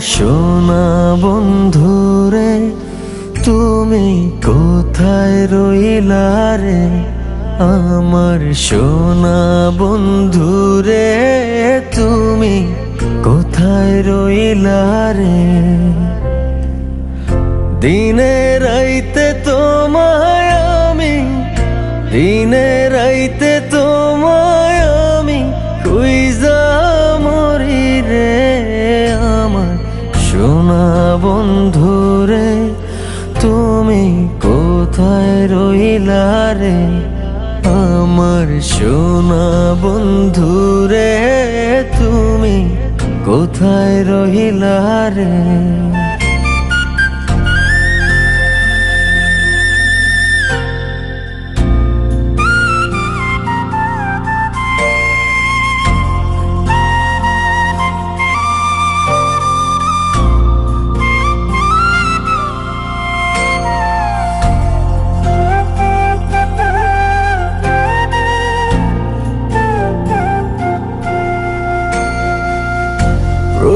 সোনা বন্ধুরে, তুমি কোথায় রইলা রে? আমার সোনা বন্ধুরে, তুমি কোথায় রইলা রে? দিনে রাইতে তোমায় সোনা বন্ধুরে তুমি কোথায় রহিলা রে?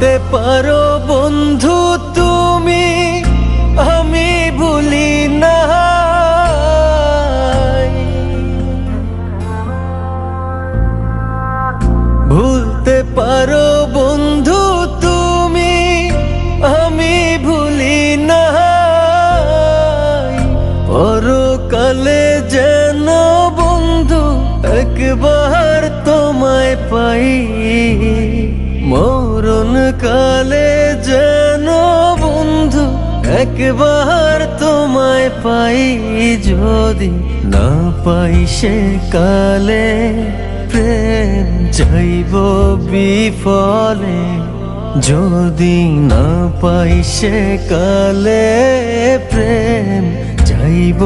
ভুলতে পারো বন্ধু তুমি, আমি ভুলি না ভুলতে পারো বন্ধু তুমি, আমি ভুলি না পরকালে যেন বন্ধু একবার তোমায় পাই। মরণ কালে যেন বন্ধু, একবার তোমায় পাই যদি না পাই সে কালে, প্রেম যাইব বিফলে। যদি না পাই সে কালে, প্রেম যাইব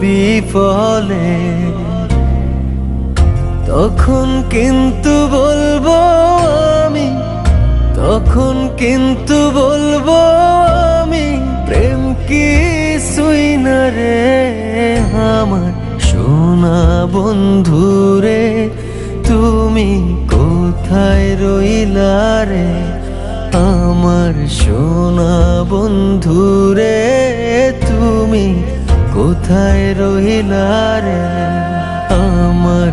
বিফলে। তখন কিন্তু বলব তখন কিন্তু বলব আমি, প্রেম কি সুই না রে? আমার সোনা বন্ধুরে তুমি কোথায় রইলা রে? আমার সোনা বন্ধুরে তুমি কোথায় রইলা রে? আমার